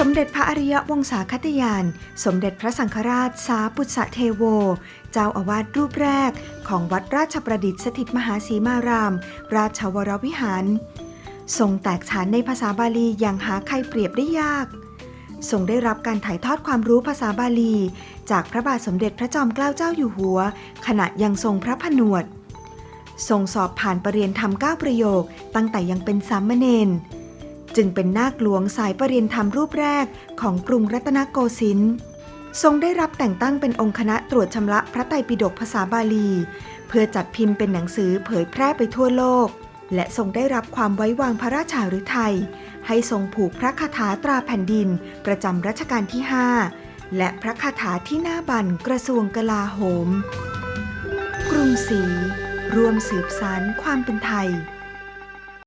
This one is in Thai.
สมเด็จพระอริยวงศาคตยาน สมเด็จพระสังฆราชสาปุตสะเทโว เจ้าอาวาสรูปแรก ของวัดราชประดิษฐ์สถิตมหาสีมาราม ราชวรวิหาร ทรงแตกฉานในภาษาบาลีอย่างหาใครเปรียบได้ยาก ทรงได้รับการถ่ายทอดความรู้ภาษาบาลี จากพระบาทสมเด็จพระจอมเกล้าเจ้าอยู่หัว ขณะยังทรงพระผนวด ทรงสอบผ่านประเรียนธรรมเก้าประโยค ตั้งแต่ยังเป็นสามเณร จึงเป็นนาคหลวงสายประเรียนธรรมรูปแรกของกรุงรัตนโกสินทร์ทรงได้รับแต่งตั้งเป็นองค์คณะตรวจชำระพระไตรปิฎกภาษาบาลี เพื่อจัดพิมพ์เป็นหนังสือเผยแพร่ไปทั่วโลก และทรงได้รับความไว้วางพระราชาฤทัยให้ทรงผูกพระคาถาตราแผ่นดิน ประจำรัชกาลที่ 5 และพระคาถาที่หน้าบันกระทรวงกลาโหม กรุงศรีรวมสืบสารความเป็นไทย